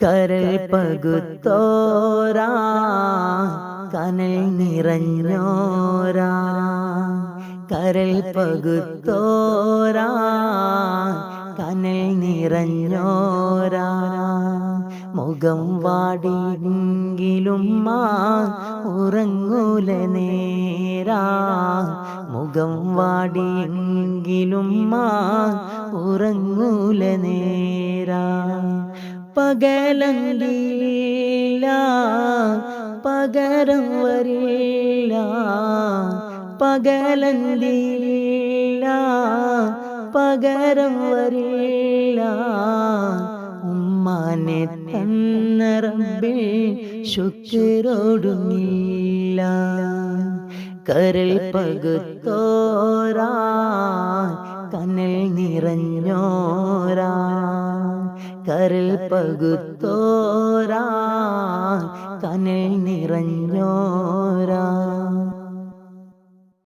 കരൾ പകുത്തോരാ കനൽ നിറഞ്ഞോരാ. കരൾ പകുത്തോരാ കനൽ നിറഞ്ഞോരാ. മുഖം വാടിയെങ്കിലും മാ ഉറങ്ങൂല നേരാ. മുഖം വാടിയെങ്കിലും മാ ഉറങ്ങൂല നേരാ. പകലന്തില്ല പകരം വരില്ല പകലന്തില്ല പകരം വരില്ല. ഉമ്മാനെ തന്നറമ്പിൽ ശുക്രോടുമില്ല കരൽ പകുത്തോരാ കനൽ നിറഞ്ഞോരാ. കരൽ പകുത്തോരാ കനൽ നിറഞ്ഞോരാ.